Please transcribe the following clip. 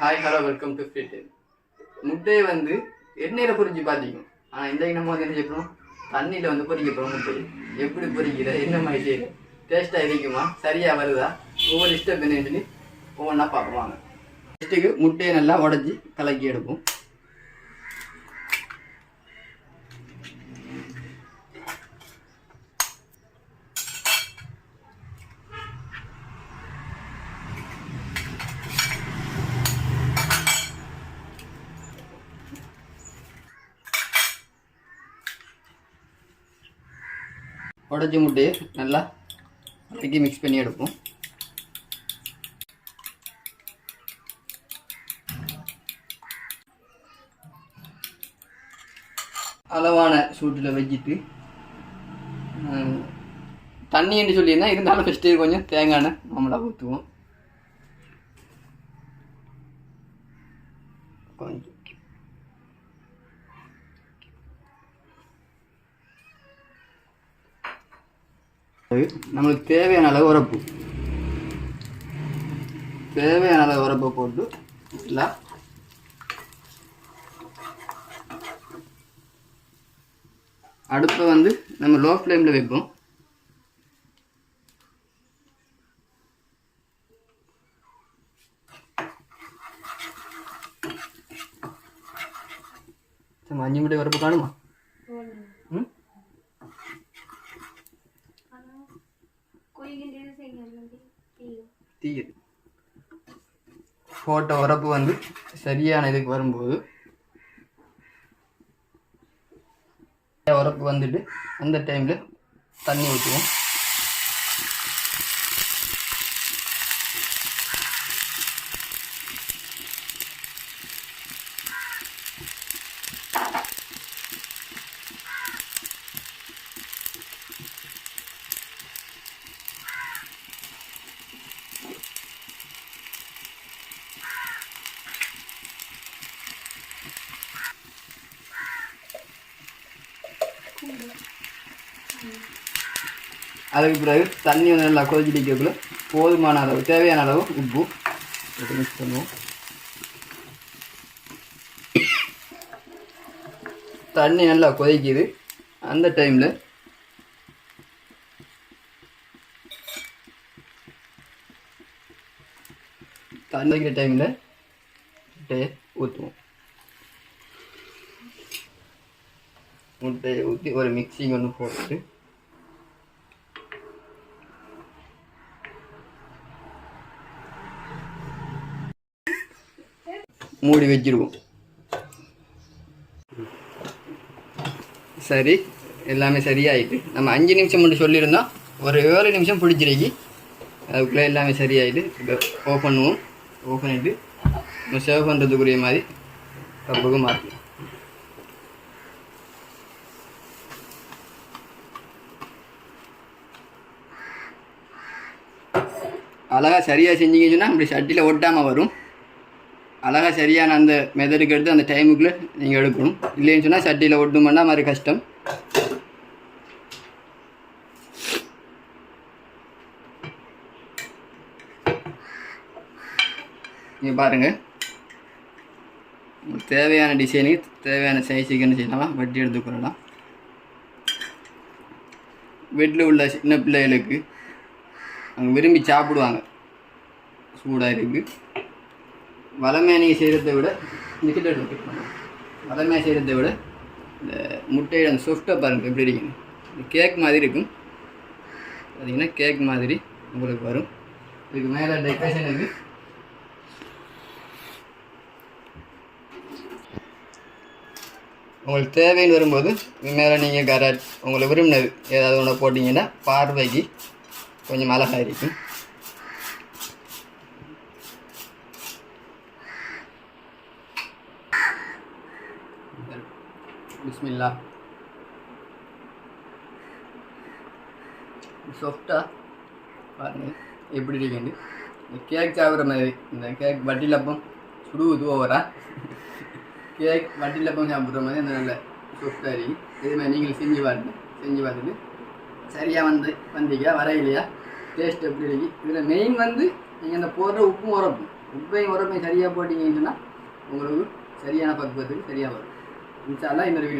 Hi hello welcome to fit முட்டையை வந்து எண்ணெயில் பொறிஞ்சு பார்த்திக்கும். ஆனால் இந்த நம்ம வந்து என்ன செய்யணும் தண்ணியில் வந்து பொரிக்க போகிறோம் முட்டையை எப்படி பொரிக்கிற என்ன மாதிரி டேஸ்ட்டாக இருக்குமா? சரியாக வருதா? ஒவ்வொரு ஸ்டெப் என்னன்னு சொல்லி ஒவ்வொன்றா பார்ப்போம் வாங்க. ஃபஸ்ட்டுக்கு முட்டையை நல்லா உடஞ்சி கலக்கி எடுப்போம். உடச்ச முட்டையை நல்லா கலக்கி மிக்ஸ் பண்ணி எடுப்போம். அளவான சூட்டில் வச்சுட்டு தண்ணின்னு சொல்லியிருந்தா இருந்தாலும் ஃபஸ்ட்டு கொஞ்சம் தேங்காய் எண்ணெய் ஊற்றுவோம் கொஞ்சம். நம்மளுக்கு தேவையான அளவு உரப்பு. தேவையான அளவு உரப்பை போட்டு எல்லாம் அடுப்பை வந்து நம்ம லோ ஃப்ளேமில் வைப்போம் அஞ்சு மணி வரப்பு காணுமா? ம்? தீயுது ஃபோட்டோ உரப்பு வந்து சரியான இதுக்கு வரும்போது உரப்பு வந்துட்டு அந்த டைமில் தண்ணி ஊற்றுவோம் அதுக்கு பிறகு தண்ணி வந்து நல்லா கொதிச்சிடிக்கக்குள்ள போதுமான அளவு தேவையான அளவு உப்பு மிக்ஸ் பண்ணுவோம். தண்ணி நல்லா கொதிக்குது. அந்த டைமில் தண்ணிக்கிற டைமில் முட்டையை ஊற்றுவோம் முட்டையை ஊற்றி ஒரு மிக்சிங் ஒன்று போட்டு மூடி வச்சிருவோம். சரி எல்லாமே சரியாயிட்டு நம்ம அஞ்சு நிமிஷம் மட்டும் சொல்லியிருந்தோம். ஒரு ஏழு நிமிஷம் பிடிச்சிருக்கி அதுக்குள்ளே எல்லாமே சரியாயிட்டு இப்போ ஓப்பன் பண்ணுவோம். ஓப்பன் பண்ணிட்டு நம்ம சேவ் பண்ணுறதுக்குரிய மாதிரி கப்புக்கு மாற்றலாம் அழகாக சரியாக செஞ்சீங்கன்னு சொன்னால் அப்படி சட்டியில் ஒட்டாமல் வரும். அழகாக சரியான அந்த மெதடுக்கு எடுத்து அந்த டைமுக்குள்ளே நீங்கள் எடுக்கணும். இல்லைன்னு சொன்னால் சட்டியில் ஒட்டுமன்னா மாதிரி கஷ்டம். நீங்கள் பாருங்கள் தேவையான டிசைனுக்கு தேவையான சைஸுக்கு என்ன செய்யலாம்? வட்டி எடுத்துக்கொள்ளலாம் வீட்டில் உள்ள சின்ன பிள்ளைகளுக்கு அவங்க விரும்பி சாப்பிடுவாங்க. சூடாக இருக்குது வளமையாக நீங்கள் செய்கிறத விட இந்த கிட்ட வளமையாக செய்கிறத விட இந்த முட்டையோட அந்த சொஃப்டாக பாருங்கள் எப்படி இருக்குங்க கேக் மாதிரி இருக்கும். பார்த்திங்கன்னா கேக் மாதிரி உங்களுக்கு வரும். இதுக்கு மேலே டெக்கரேஷனுக்கு உங்களுக்கு தேவைன்னு வரும்போது இது மேலே நீங்கள் கரட் உங்களை விரும்பினது ஏதாவது ஒன்று போட்டிங்கன்னா பார்வைக்கு கொஞ்சம் அழகாக இருக்கும். பிஸ்மில்லா சாஃப்டாக பாருங்க எப்படி இருக்குன்னு இந்த கேக் சாப்பிட்ற மாதிரி இந்த கேக் வட்டிலப்பம் சுடுவது ஓவரா கேக் வட்டிலப்பம் சாப்பிட்ற மாதிரி அந்த நல்ல சாஃப்டாக இருக்கு. இதே மாதிரி நீங்கள் செஞ்சு பாருங்க செஞ்சு பார்த்துட்டு. சரியாக வந்து வந்தீங்க வர இல்லையா டேஸ்ட் எப்படி இருக்கு? இதில் மெயின் வந்து நீங்கள் அந்த போடுற உப்பும் உரப்பும். உப்பையும் உரப்பையும் சரியாக போட்டிங்கன்னு சொன்னால் உங்களுக்கு சரியான பக்குவத்துக்கு சரியாக வரும். इंशाल्लाह इन वीडियो